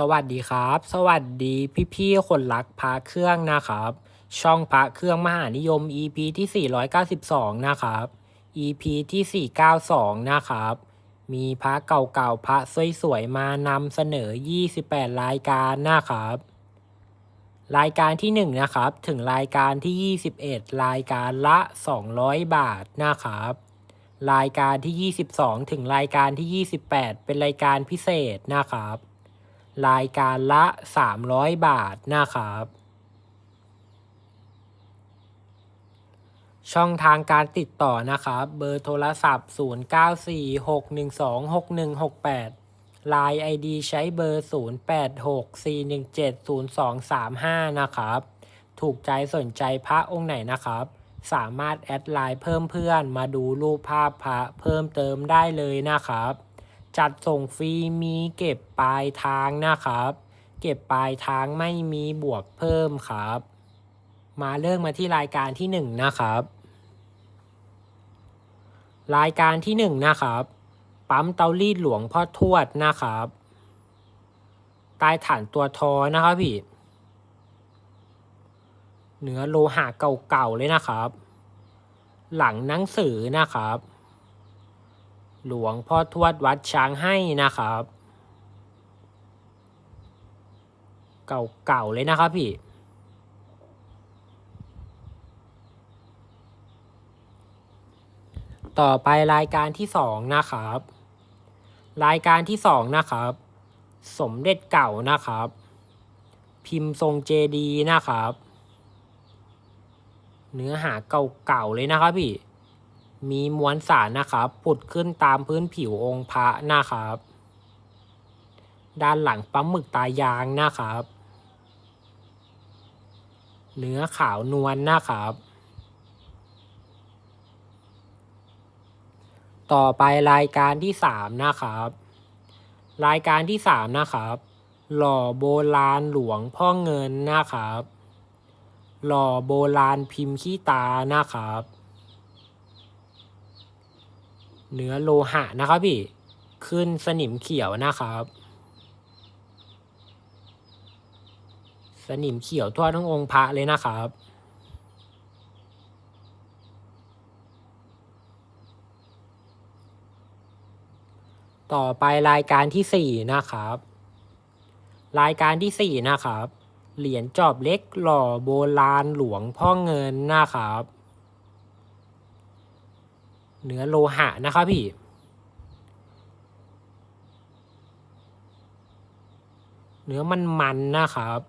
สวัสดีครับ สวัสดีพี่ๆคนรักพระเครื่องนะครับ ช่องพระเครื่องมหานิยม EP ที่ 492 นะครับ EP ที่ 492 นะครับ มีพระเก่าๆพระสวยๆมานำเสนอ 28 รายการนะครับ รายการที่ 1 นะครับ ถึงรายการที่ 21 รายการละ 200 บาทนะครับ รายการที่ 22 ถึงรายการที่ 28 เป็นรายการพิเศษนะครับ รายการละ 300 บาทนะครับ ช่องทางการติดต่อนะครับ เบอร์โทรศัพท์ 0946126168 Line ID ใช้เบอร์ 0864170235 นะครับ ถูกใจสนใจพระองค์ไหนนะครับ สามารถแอดไลน์เพิ่มเพื่อนมาดูรูปภาพพระเพิ่มเติมได้เลยนะครับ จัดส่งฟรีมีเก็บปลายทางนะครับ เก็บปลายทางไม่มีบวกเพิ่มครับ มาเริ่มมาที่รายการที่หนึ่งนะครับ รายการที่หนึ่งนะครับ ปั๊มเตารีดหลวงพ่อทวดนะครับใต้ฐานตัวทอนะครับพี่เนื้อโลหะเก่าๆเลยนะครับ หลังหนังสือนะครับ หลวงพ่อทวดวัดช้างให้นะครับ เก่าๆเลยนะครับพี่ ต่อไปรายการที่สองนะครับ รายการที่สองนะครับ สมเด็จเก่านะครับ พิมพ์ทรงเจดีนะครับ เนื้อหาเก่าๆเลยนะครับพี่ มีมวลสารนะครับผุดขึ้นตามพื้นผิวองค์พระนะครับ ด้านหลังปั๊มหมึกตายางนะครับ เนื้อขาวนวลนะครับ ต่อไปรายการที่สามนะครับ รายการที่สามนะครับ หล่อโบราณหลวงพ่อเงินนะครับ หล่อโบราณพิมพ์ขี้ตานะครับ เนื้อโลหะนะครับพี่ ขึ้นสนิมเขียวนะครับ สนิมเขียวทั่วทั้งองค์พระเลยนะครับต่อไปรายการที่สี่นะครับ รายการที่สี่นะครับ เหรียญจอบเล็กหล่อโบราณหลวงพ่อเงินนะครับ เนื้อโลหะนะครับพี่ เนื้อมันมันๆนะครับ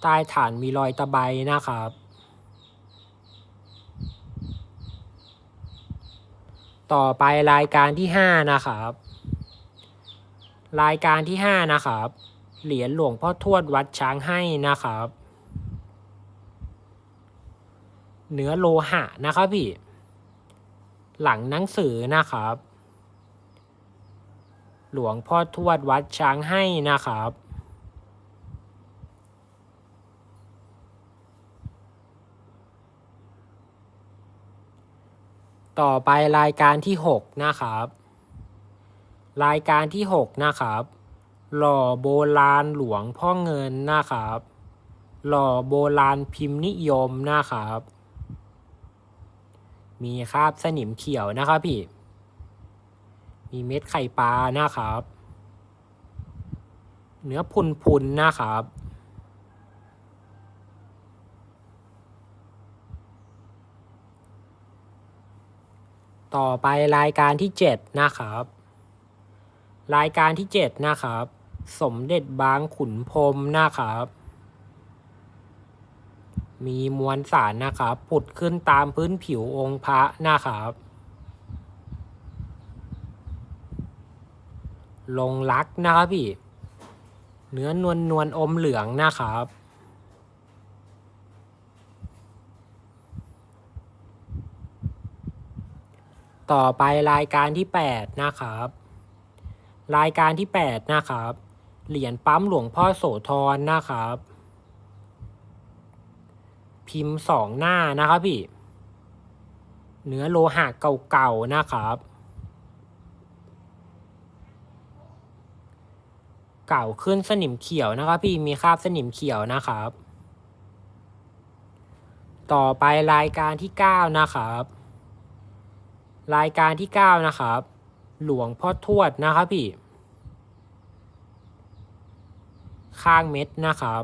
ใต้ฐานมีรอยตะไบนะครับ ต่อไปรายการที่ห้านะครับ รายการที่ห้านะครับ เหรียญหลวงพ่อทวดวัดช้างให้นะครับ เนื้อโลหะนะครับพี่ หลังหนังสือนะครับ หลวงพ่อทวดวัดช้างให้นะครับ ต่อไปรายการที่หกนะครับ รายการที่หกนะครับหล่อโบราณหลวงพ่อเงินนะครับ หล่อโบราณพิมพ์นิยมนะครับ มีคราบสนิมเขียวนะครับพี่ มีเม็ดไข่ปลานะครับ เนื้อพุนๆนะครับ ต่อไปรายการที่เจ็ดนะครับ รายการที่เจ็ดนะครับ สมเด็จบางขุนพรหมนะครับ มีมวลสารนะครับผุดขึ้นตามพื้นผิวองค์พระนะครับ ลงรักนะครับพี่ เนื้อนวลนวลอมเหลืองนะครับ ต่อไปรายการที่ 8 นะครับ รายการที่ 8 นะครับ เหรียญปั๊มหลวงพ่อโสธรนะครับ พิมพ์สองหน้านะครับพี่ เนื้อโลหะเก่าๆนะครับ เก่าขึ้นสนิมเขียวนะครับ พี่มีคราบสนิมเขียวนะครับ ต่อไปรายการที่เก้านะครับ รายการที่เก้านะครับ หลวงพ่อทวดนะครับพี่ ข้างเม็ดนะครับ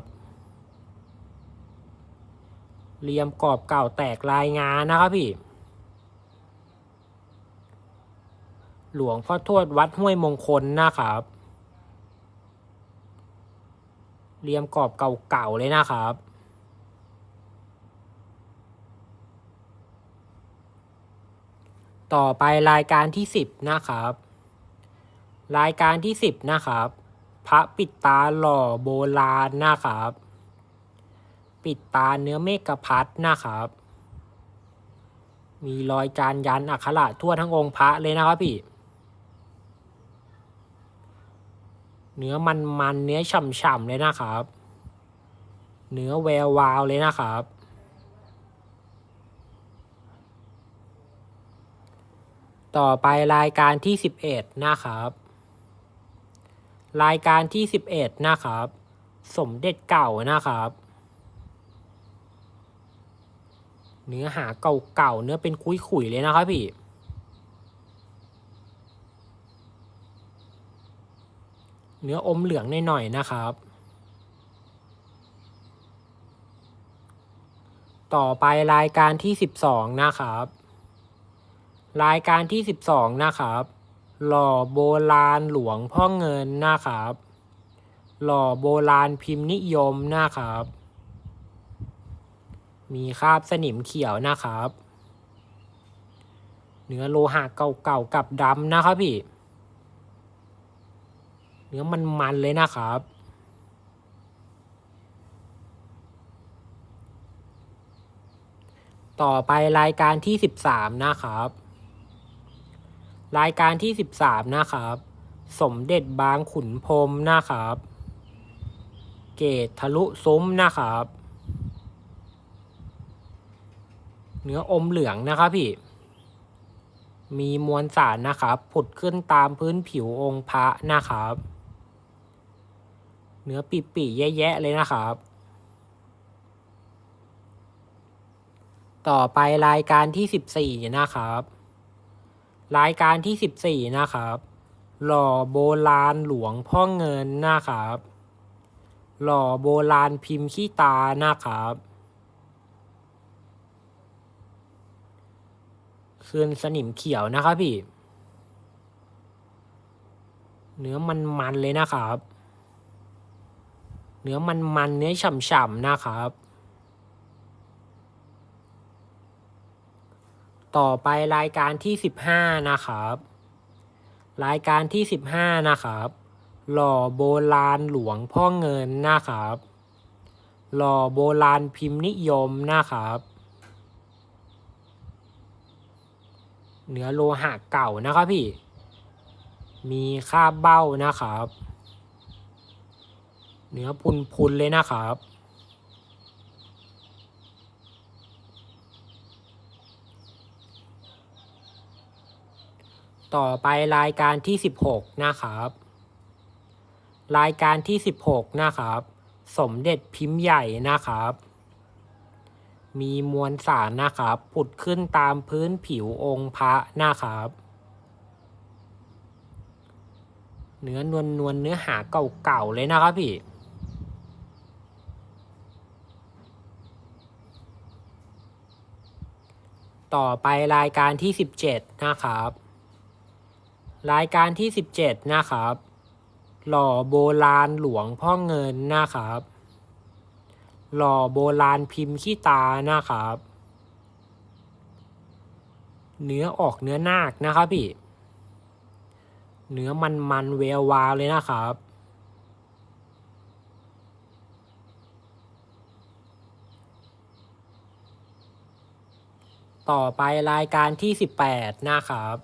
เหลี่ยมกรอบเก่าแตกลายงานนะครับพี่ หลวงพ่อทวดวัดห้วยมงคลนะครับ เหลี่ยมกรอบเก่าๆเลยนะครับต่อไปรายการที่สิบนะครับ รายการที่สิบนะครับ พระปิดตาหล่อโบราณนะครับ ปิดตาเนื้อเมฆพัดนะครับ มีรอยจานยันอักขระทั่วทั้งองค์พระเลยนะครับพี่ เนื้อมันมันเนื้อฉ่ำๆเลยนะครับ เนื้อแวววาวเลยนะครับต่อไปรายการที่สิบเอ็ดนะครับ รายการที่สิบเอ็ดนะครับ สมเด็จเก่านะครับ เนื้อหาเก่าๆ เนื้อเป็นคุยๆเลยนะครับพี่ เนื้ออมเหลืองหน่อยๆนะครับ ต่อไปรายการที่สิบสองนะครับ รายการที่สิบสองนะครับ หล่อโบราณหลวงพ่อเงินนะครับ หล่อโบราณพิมพ์นิยมนะครับ มีคราบสนิมเขียวนะครับ เนื้อโลหะเก่าๆกับดำนะครับพี่ เนื้อมันๆเลยนะครับต่อไปรายการที่สิบสามนะครับ รายการที่สิบสามนะครับ สมเด็จบางขุนพรมนะครับ เกตทะลุซุ้มนะครับ เนื้ออมเหลืองนะครับพี่ มีมวลสารนะครับ ผุดขึ้นตามพื้นผิวองค์พระนะครับ เนื้อปีๆแย่ๆเลยนะครับ ต่อไปรายการที่สิบสี่นะครับ รายการที่สิบสี่นะครับ หล่อโบราณหลวงพ่อเงินนะครับ หล่อโบราณพิมพ์ขี้ตานะครับ คืนสนิมเขียวนะครับพี่ เนื้อมันๆเลยนะครับ เนื้อมันๆเนื้อฉ่ำๆนะครับ ต่อไปรายการที่สิบห้านะครับ รายการที่สิบห้านะครับ หล่อโบราณหลวงพ่อเงินนะครับ หล่อโบราณพิมพ์นิยมนะครับ เนื้อโลหะเก่านะครับพี่ มีคราเบ้านะครับ เนื้อพุนๆเลยนะครับ ต่อไปรายการที่สิบหกนะครับ รายการที่สิบหกนะครับ สมเด็จพิมพ์ใหญ่นะครับ มีมวลสารนะครับ ผุดขึ้นตามพื้นผิวองค์พระนะครับ เนื้อนวลนวลเนื้อหาเก่าๆเลยนะครับพี่ต่อไปรายการที่สิบเจ็ดนะครับ รายการที่สิบเจ็ดนะครับ หล่อโบราณหลวงพ่อเงินนะครับ หล่อโบราณพิมพ์ขี้ตานะครับ เนื้อออกเนื้อนาคนะครับพี่ เนื้อมันมันๆเวววาเลยนะครับต่อไปรายการที่สิบแปดนะครับ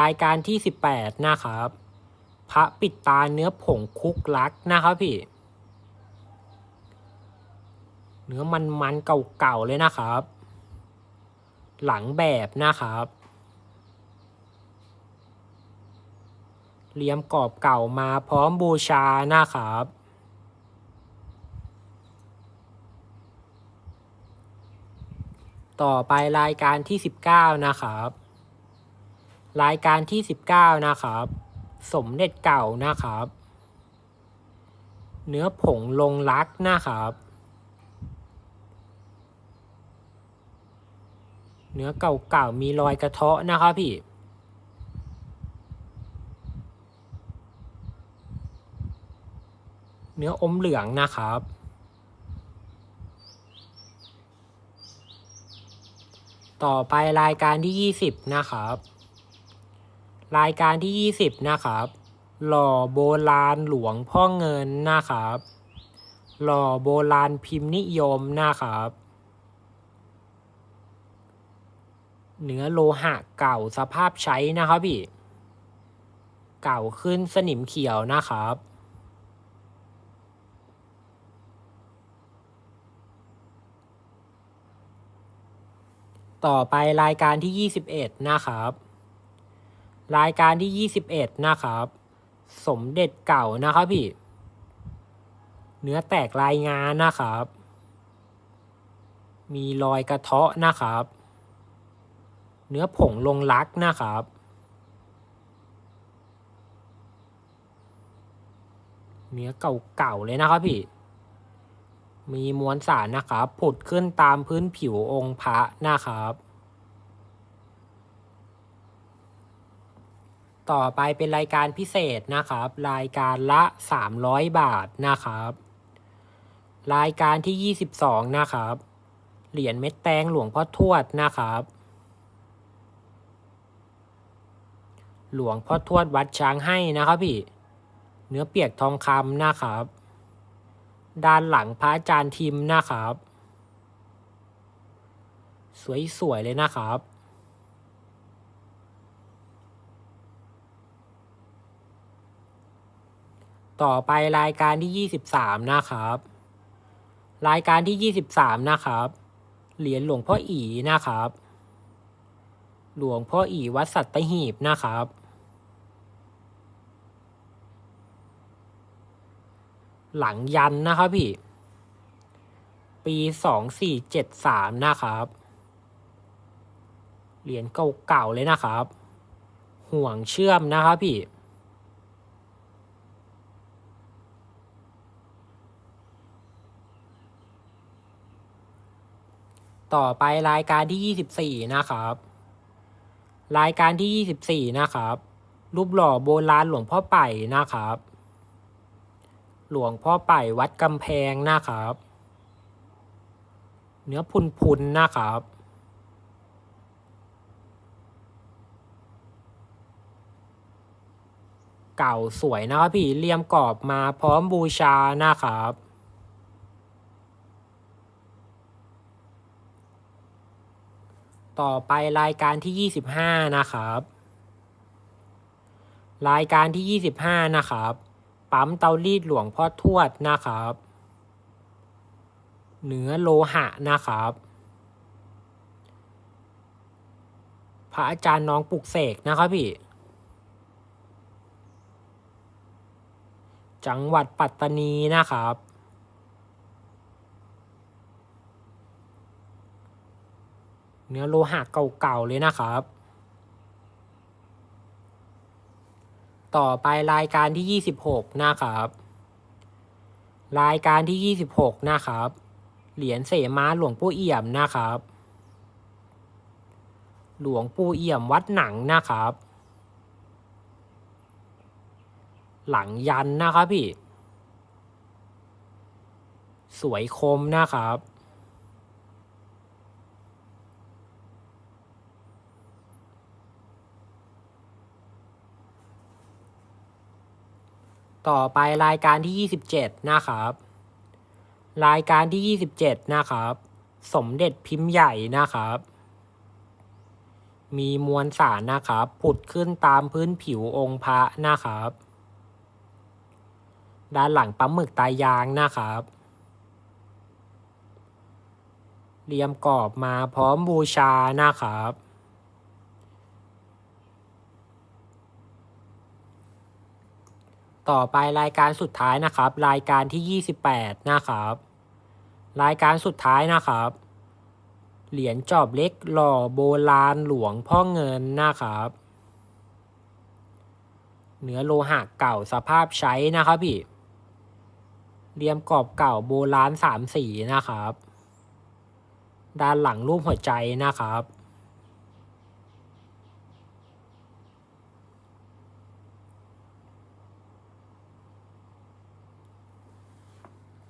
รายการที่สิบแปดนะครับ พระปิดตาเนื้อผงคุกลักนะครับพี่ เนื้อมันมันๆเก่าๆเลยนะครับ หลังแบบนะครับเรียมกรอบเก่ามาพร้อมบูชานะครับต่อไปรายการที่ 19 นะครับ รายการที่ 19 นะครับ สมเด็จเก่านะครับ เนื้อผงลงรักนะครับ เนื้อเก่าๆมีรอยกระเทาะนะครับพี่ เนื้ออมเหลืองนะครับ ต่อไปรายการที่ 20 นะครับ รายการที่ 20 นะครับ หล่อโบราณหลวงพ่อเงินนะครับ หล่อโบราณพิมพ์นิยมนะครับ เนื้อโลหะเก่าสภาพใช้นะครับพี่ เก่าขึ้นสนิมเขียวนะครับ ต่อไปรายการที่ 21 นะครับ รายการที่ 21 นะครับ สมเด็จเก่านะครับพี่ เนื้อแตกลายงานนะครับ มีรอยกระเทาะนะครับ เนื้อผงลงรักนะครับ เนื้อเก่าๆเลยนะครับพี่ มีมวลสารนะครับผุดขึ้นตามพื้นผิวองค์พระนะครับต่อไปเป็นรายการพิเศษนะครับ รายการละ 300 บาทนะครับ รายการที่ 22 นะครับ เหรียญเม็ดแตงหลวงพ่อทวดนะครับ หลวงพ่อทวดวัดช้างให้นะครับพี่ เนื้อเปียกทองคำนะครับ ด้านหลังพระอาจารย์ทิมนะครับ สวยๆเลยนะครับต่อไปรายการที่ 23 นะครับ รายการที่ 23 นะครับ เหรียญหลวงพ่ออีนะครับ หลวงพ่ออีวัดสัตหีบนะครับ หลังยันนะครับพี่ ปีสองสี่เจ็ดสามนะครับ เหรียญเก่าๆเลยนะครับ ห่วงเชื่อมนะครับพี่ต่อไปรายการที่ 24 นะครับ รายการที่ 24 นะครับ รูปหล่อโบราณหลวงพ่อไป่นะครับ หลวงพ่อไป่วัดกำแพงนะครับ เนื้อพุนๆนะครับ เก่าสวยนะครับพี่เลี่ยมกรอบมาพร้อมบูชานะครับต่อไปรายการที่ 25 นะครับ รายการที่ 25 นะครับ ปั๊มเตารีดหลวงพ่อทวดนะครับ เนื้อโลหะนะครับ พระอาจารย์น้องปลุกเสกนะครับพี่ จังหวัดปัตตานีนะครับเนื้อโลหะเก่าๆเลยนะครับ ต่อไปรายการที่ 26 นะครับ รายการที่ 26 นะครับ เหรียญเสมาหลวงปู่เอี่ยมนะครับ หลวงปู่เอี่ยมวัดหนังนะครับ หลังยันนะครับพี่ สวยคมนะครับ ต่อไปรายการที่ 27 นะครับ รายการที่ 27 นะครับ สมเด็จพิมพ์ใหญ่นะครับ มีมวลสารนะครับ ผุดขึ้นตามพื้นผิวองค์พระนะครับ ด้านหลังปั๊มหมึกตายางนะครับเรียมกรอบมาพร้อมบูชานะครับ ต่อไปรายการสุดท้ายนะครับ รายการที่ 28 นะครับ รายการสุดท้ายนะครับ เหรียญจอบเล็กหล่อโบราณหลวงพ่อเงินนะครับเนื้อโลหะเก่าสภาพใช้นะครับพี่เรียมกรอบเก่าโบราณสามสีนะครับ ด้านหลังรูปหัวใจนะครับ